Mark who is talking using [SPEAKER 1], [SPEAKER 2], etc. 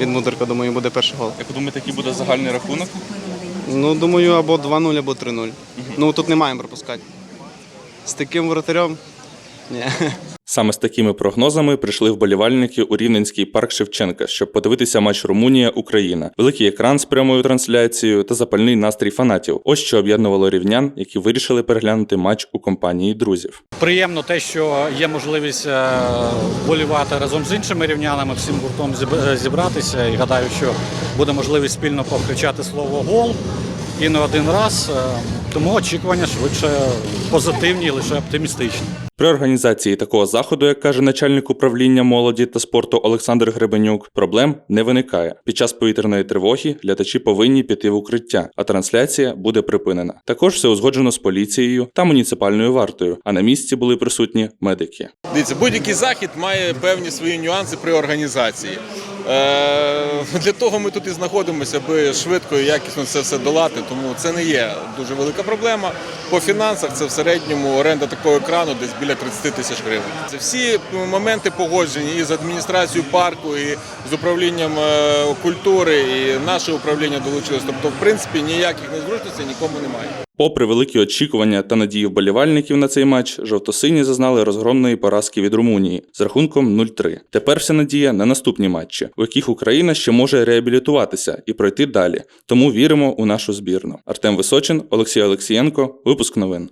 [SPEAKER 1] від Мудрика, думаю, буде перший гол.
[SPEAKER 2] Як ви думаєте, який буде загальний рахунок?
[SPEAKER 1] Ну, думаю, або 2-0, або 3-0. Ну, тут не маємо пропускати. З таким воротарем. Ні.
[SPEAKER 2] Саме з такими прогнозами прийшли вболівальники у Рівненський парк Шевченка, щоб подивитися матч Румунія-Україна, великий екран з прямою трансляцією та запальний настрій фанатів. Ось що об'єднувало рівнян, які вирішили переглянути матч у компанії друзів.
[SPEAKER 3] Приємно те, що є можливість е, вболівати разом з іншими рівнянами, всім гуртом е, зібратися. І гадаю, що буде можливість спільно покричати слово гол і не один раз. Тому очікування швидше позитивні, лише оптимістичні.
[SPEAKER 2] При організації такого заходу, як каже начальник управління молоді та спорту Олександр Гребенюк, проблем не виникає. Під час повітряної тривоги глядачі повинні піти в укриття, а трансляція буде припинена. Також все узгоджено з поліцією та муніципальною вартою. А на місці були присутні медики.
[SPEAKER 4] Дивіться, будь-який захід має певні свої нюанси при організації. Е, для того ми тут і знаходимося, аби швидко і якісно це все долати. Тому це не є дуже велика проблема. По фінансах це в середньому оренда такого екрану десь біля 30 тисяч гривень. Це всі моменти погоджені і з адміністрацією парку, і з управлінням е, культури, і наше управління долучилось. Тобто, в принципі, ніяких незручностей нікому немає.
[SPEAKER 2] Попри великі очікування та надії вболівальників на цей матч, жовтосині зазнали розгромної поразки від Румунії з рахунком 0-3. Тепер вся надія на наступні матчі, у яких Україна ще може реабілітуватися і пройти далі. Тому віримо у нашу збірну. Артем Височин, Олексій Олексієнко. Випуск новин.